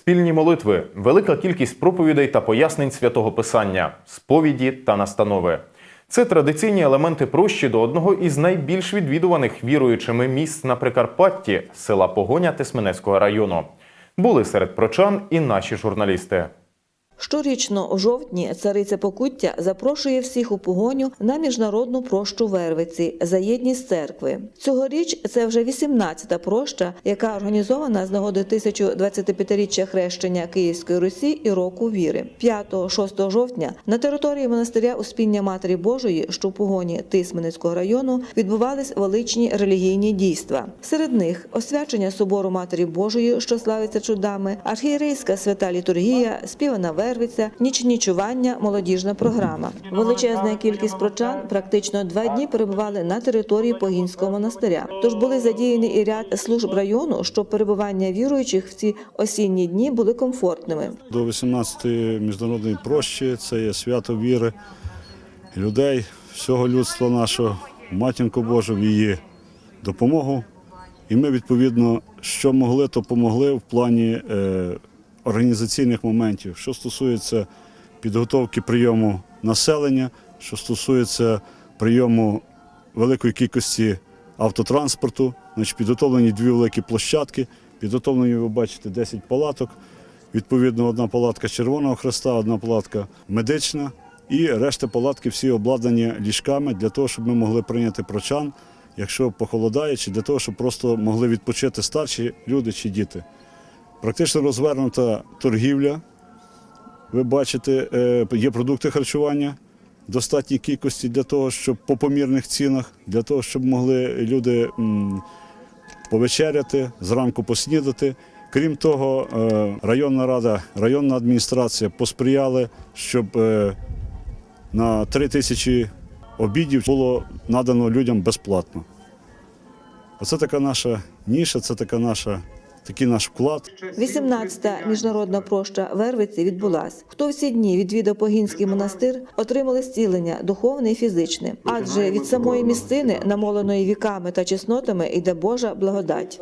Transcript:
Спільні молитви, велика кількість проповідей та пояснень святого писання, сповіді та настанови. Це традиційні елементи прощі до одного із найбільш відвідуваних віруючими місць на Прикарпатті села Погоня Тесменецького району. Були серед прочан і наші журналісти. Щорічно у жовтні цариця Покуття запрошує всіх у погоню на міжнародну прощу Вервиці за єдність церкви. Цьогоріч це вже 18-та проща, яка організована з нагоди 1025-річчя хрещення Київської Русі і року віри. 5-6 жовтня на території монастиря Успіння Матері Божої, що в погоні Тисменецького району, відбувались величні релігійні дійства. Серед них освячення собору Матері Божої, що славиться чудами, архієрейська свята літургія, співана Вервиця, нічні чування, молодіжна програма. Величезна кількість прочан практично два дні перебували на території Погінського монастиря. Тож були задіяні і ряд служб району, щоб перебування віруючих в ці осінні дні були комфортними. До 18-ї міжнародної прощі це є свято віри людей, всього людства нашого, матінку Божу, в її допомогу. І ми, відповідно, що могли, то помогли в плані е, організаційних моментів, що стосується підготовки прийому населення, що стосується прийому великої кількості автотранспорту, значить, підготовлені дві великі площадки, підготовлені, ви бачите, 10 палаток. Відповідно, одна палатка Червоного Хреста, одна палатка медична, і решта палатки всі обладнані ліжками для того, щоб ми могли прийняти прочан, якщо похолодає, чи для того, щоб просто могли відпочити старші люди чи діти. Практично розвернута торгівля. Ви бачите, е, є продукти харчування в достатній кількості для того, щоб по помірних цінах, для того, щоб могли люди повечеряти, зранку поснідати. Крім того, е, районна рада, районна адміністрація посприяли, щоб е, на 3 тисячі обідів було надано людям безплатно. Оце така наша ніша, це така наша, такий наш вклад. 18-та міжнародна проща Вервиці відбулась. Хто всі дні відвідав Погінський монастир, отримали зцілення духовне і фізичне. Адже від самої місцини, намоленої віками та чеснотами, йде Божа благодать.